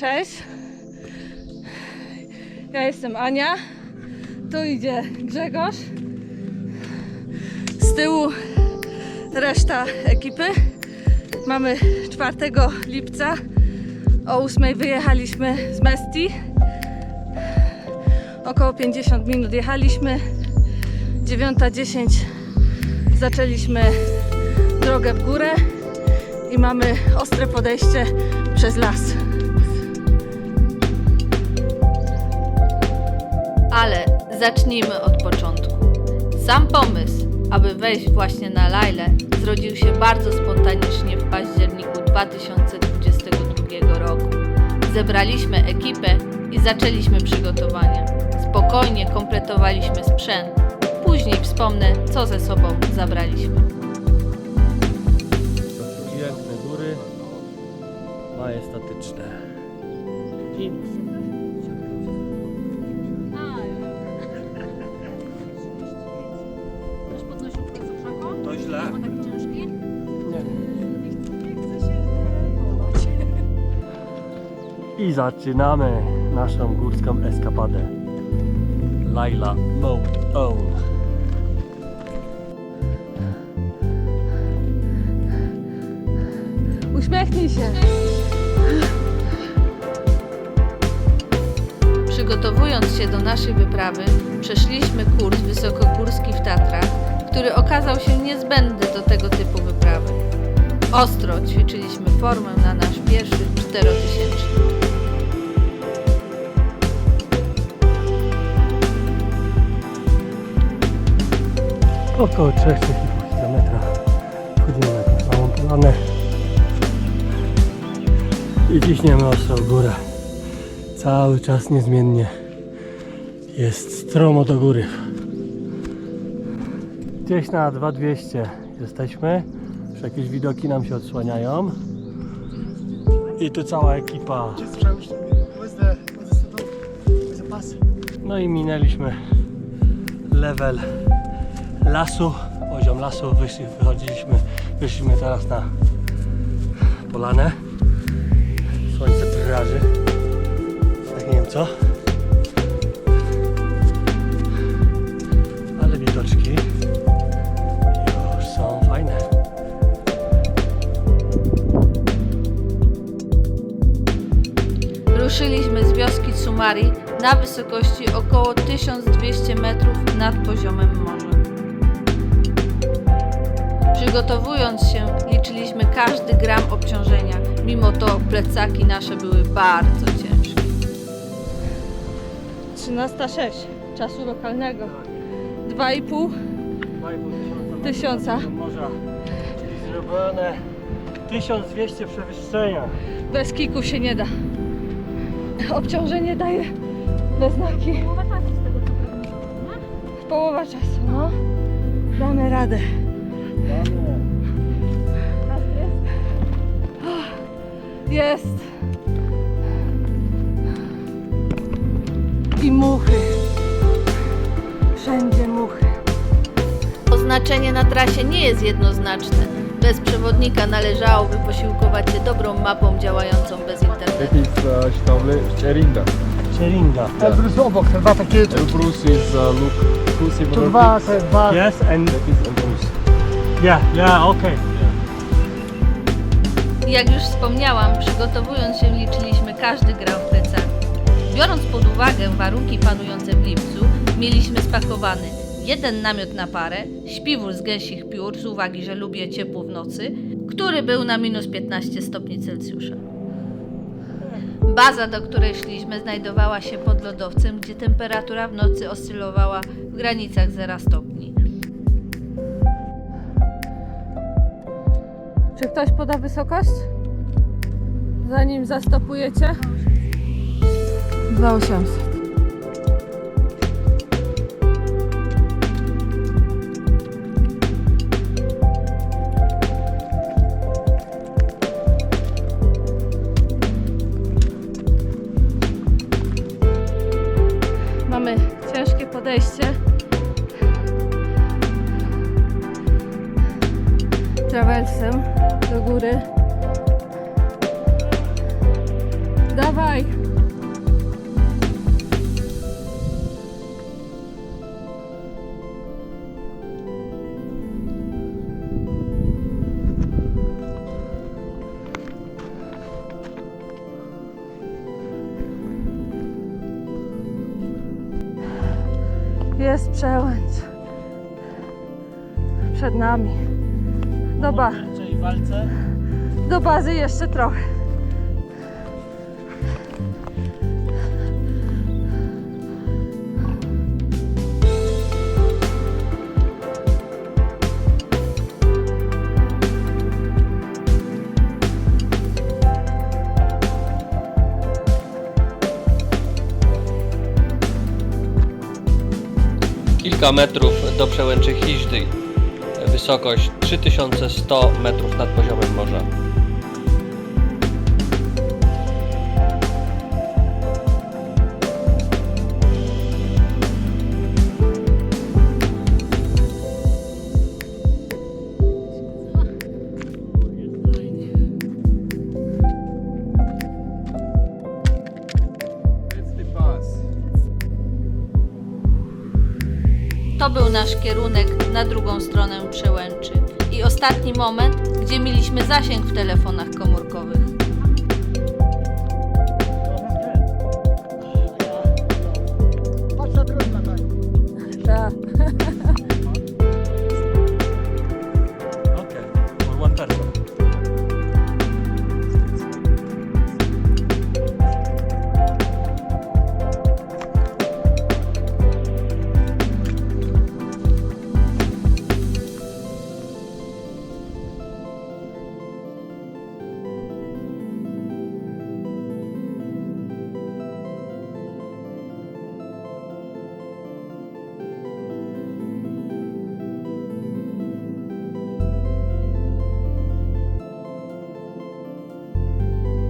Cześć. Ja jestem Ania. Tu idzie Grzegorz. Z tyłu reszta ekipy. Mamy 4 lipca. O 8 wyjechaliśmy z Mesti. Około 50 minut jechaliśmy. 9.10 zaczęliśmy drogę w górę i mamy ostre podejście przez las. Ale zacznijmy od początku. Sam pomysł, aby wejść właśnie na Lajlę, zrodził się bardzo spontanicznie w październiku 2022 roku. Zebraliśmy ekipę i zaczęliśmy przygotowania. Spokojnie kompletowaliśmy sprzęt. Później wspomnę, co ze sobą zabraliśmy. Piękne góry, majestatyczne. I I zaczynamy naszą górską eskapadę. Laila Mode Own. Uśmiechnij się. Przygotowując się do naszej wyprawy, przeszliśmy kurs wysokogórski w Tatrach, który okazał się niezbędny do tego typu wyprawy. Ostro ćwiczyliśmy formę na nasz pierwszy czterotysięczny. Około 3,5 km wchodzimy na tą małą polanę i ciśniemy ostro w górę. Cały czas niezmiennie jest stromo do góry. Gdzieś na 2200 jesteśmy. Już jakieś widoki nam się odsłaniają. I tu cała ekipa. No i minęliśmy level lasu, poziom lasu, wychodziliśmy, wyszliśmy teraz na polanę. Słońce praży. Tak nie wiem co. Ale widoczki już są fajne. Ruszyliśmy z wioski Sumari na wysokości około 1200 metrów nad poziomem morza. Przygotowując się, liczyliśmy każdy gram obciążenia. Mimo to plecaki nasze były bardzo ciężkie. 13.06 czasu lokalnego. 2,5 2,5 Tysiąca. morza, czyli zrobione 1200 przewyższenia. bez kiku się nie da. Obciążenie daje we znaki. Połowa czasu z tego co? Połowa czasu, no. Damy radę. Jest. I muchy. Wszędzie muchy. Oznaczenie na trasie nie jest jednoznaczne. Bez przewodnika należałoby posiłkować się dobrą mapą działającą bez internetu. Jakieś uh, sztable Czeringa. Czeringa. Elbrus obok, te dwa takie, Elbrus is uh, look tu dwa, te dwa. Yes, and That is Elbrus. Yeah, yeah, okay. Jak już wspomniałam, przygotowując się liczyliśmy każdy gram w plecach. Biorąc pod uwagę warunki panujące w lipcu, mieliśmy spakowany jeden namiot na parę, śpiwór z gęsich piór z uwagi, że lubię ciepło w nocy, który był na minus 15 stopni Celsjusza. Baza, do której szliśmy, znajdowała się pod lodowcem, gdzie temperatura w nocy oscylowała w granicach 0 stopni. Czy ktoś poda wysokość? Zanim zastopujecie? 2800. Jest przełęcz. Przed nami. Do, ba- walce. do bazy jeszcze trochę. Kilka metrów do przełęczy Hiźdy. Wysokość 3100 metrów nad poziomem morza. Nasz kierunek na drugą stronę przełęczy. I ostatni moment, gdzie mieliśmy zasięg w telefonach komórkowych.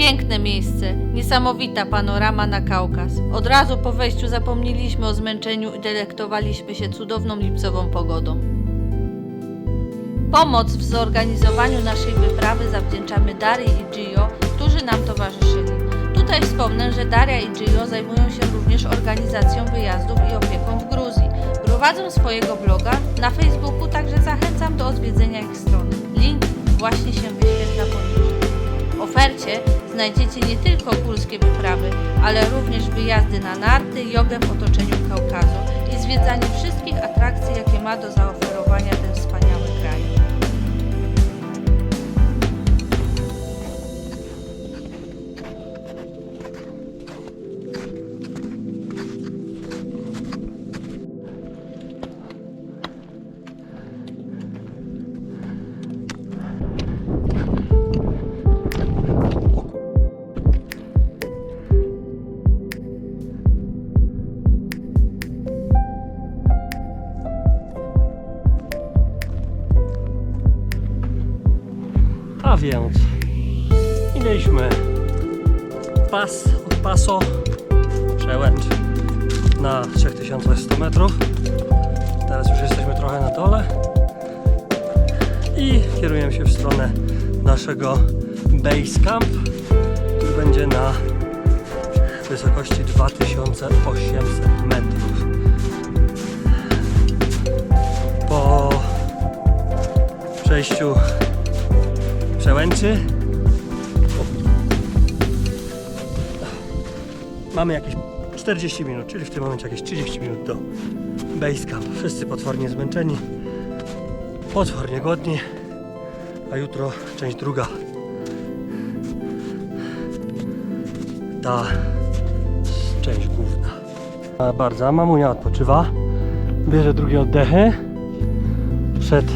Piękne miejsce, niesamowita panorama na Kaukaz. Od razu po wejściu zapomnieliśmy o zmęczeniu i delektowaliśmy się cudowną lipcową pogodą. Pomoc w zorganizowaniu naszej wyprawy zawdzięczamy Darii i Gio, którzy nam towarzyszyli. Tutaj wspomnę, że Daria i Gio zajmują się również organizacją wyjazdów i opieką w Gruzji. Prowadzą swojego bloga na Facebooku, także zachęcam do odwiedzenia ich strony. Link właśnie się znajdziecie nie tylko górskie wyprawy, ale również wyjazdy na narty, jogę w otoczeniu Kaukazu i zwiedzanie wszystkich atrakcji, jakie ma do zaoferowania ten wspaniały więc minęliśmy pas paso przełęcz na 3100 metrów. Teraz już jesteśmy trochę na dole i kierujemy się w stronę naszego base camp, który będzie na wysokości 2800 metrów. Po przejściu przełęczy. Mamy jakieś 40 minut, czyli w tym momencie jakieś 30 minut do base camp. Wszyscy potwornie zmęczeni, potwornie głodni, a jutro część druga. Ta część główna. A Bardzo, mamunia odpoczywa, bierze drugie oddechy przed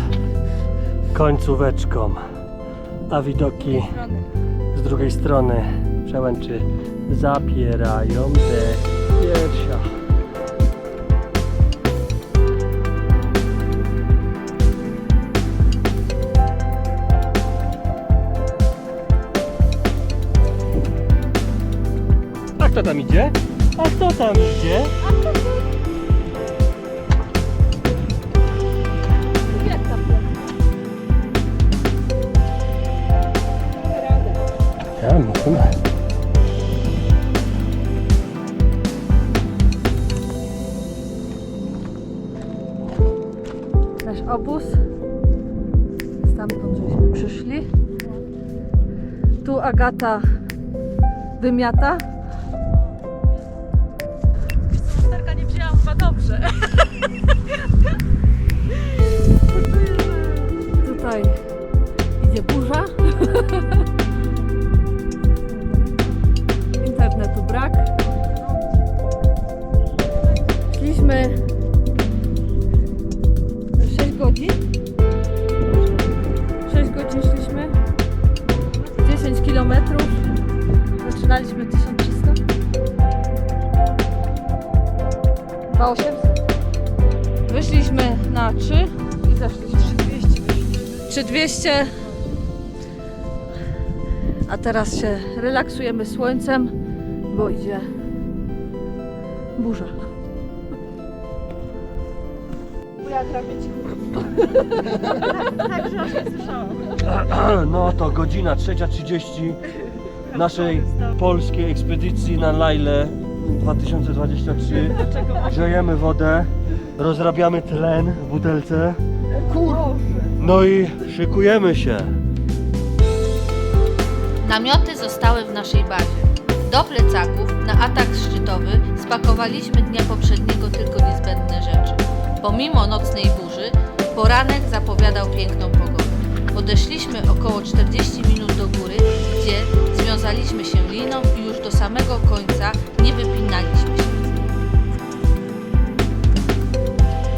końcóweczką a widoki z drugiej strony przełęczy zapierają dech w piersiach. A kto tam idzie? A kto tam idzie? Obóz. Stamtąd żeśmy przyszli. Tu Agata wymiata. Lusterka nie wzięłam chyba dobrze. Tutaj idzie burza. Zaczynaliśmy 1300. 2800. Wyszliśmy na 3 i zeszliśmy 3200. 3200. A teraz się relaksujemy słońcem, bo idzie burza. No to godzina 3.30 naszej polskiej ekspedycji na Lajle 2023. Grzejemy wodę, rozrabiamy tlen w butelce. No i szykujemy się. Namioty zostały w naszej bazie. Do plecaków na atak szczytowy spakowaliśmy dnia poprzedniego tylko niezbędne rzeczy. Pomimo nocnej burzy, poranek zapowiadał piękną pogodę. Podeszliśmy około 40 minut do góry, gdzie związaliśmy się liną i już do samego końca nie wypinaliśmy się.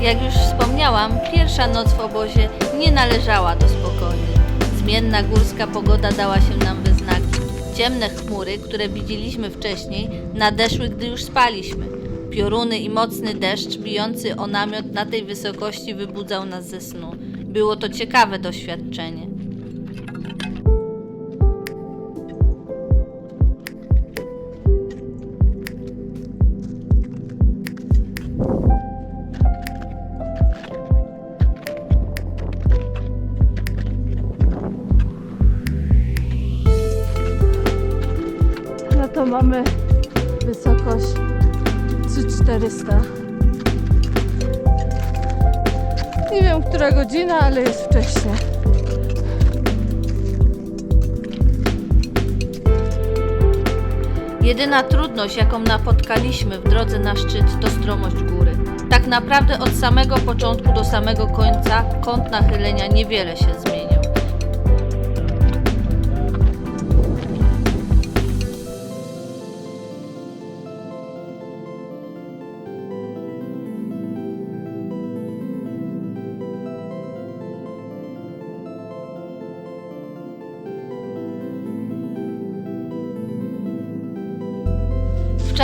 Jak już wspomniałam, pierwsza noc w obozie nie należała do spokojnych. Zmienna górska pogoda dała się nam we znaki. Ciemne chmury, które widzieliśmy wcześniej, nadeszły, gdy już spaliśmy. Pioruny i mocny deszcz bijący o namiot na tej wysokości wybudzał nas ze snu. Było to ciekawe doświadczenie. No to mamy wysokość 3400. Nie wiem, która godzina, ale jest wcześnie. Jedyna trudność, jaką napotkaliśmy w drodze na szczyt, to stromość góry. Tak naprawdę od samego początku do samego końca kąt nachylenia niewiele się zmieniał.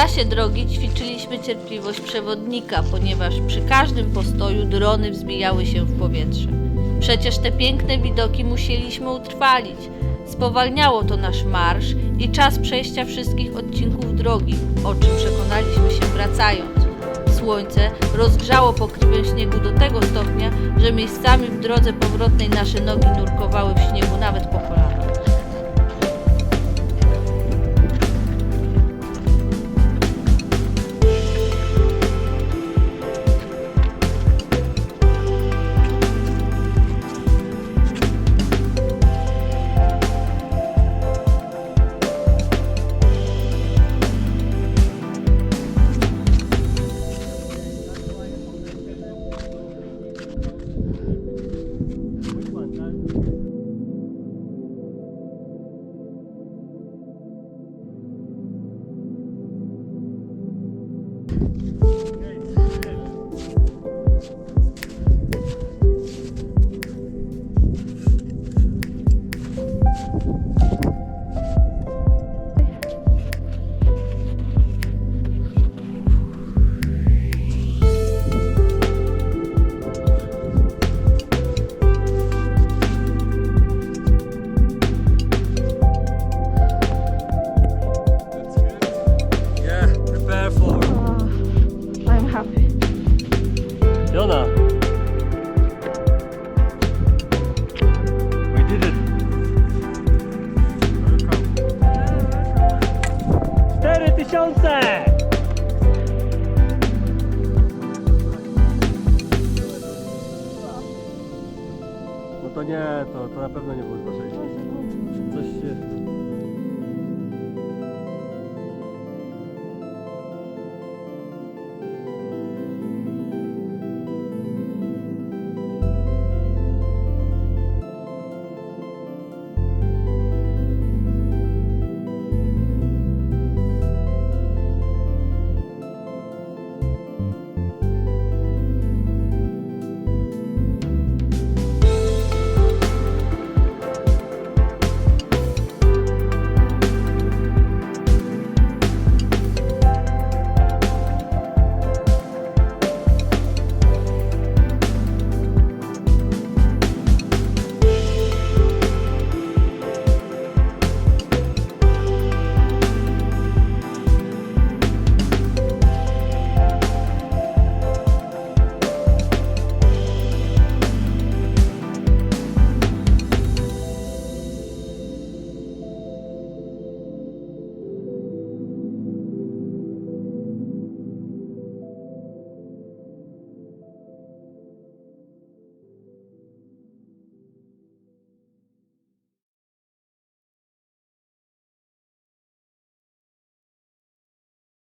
Czasie drogi ćwiczyliśmy cierpliwość przewodnika, ponieważ przy każdym postoju drony wzbijały się w powietrze. Przecież te piękne widoki musieliśmy utrwalić. Spowalniało to nasz marsz i czas przejścia wszystkich odcinków drogi, o czym przekonaliśmy się wracając. Słońce rozgrzało pokrywę śniegu do tego stopnia, że miejscami w drodze powrotnej nasze nogi nurkowały w śniegu nawet po kolana. tysiące! No to nie, to, to na pewno nie było 2,6.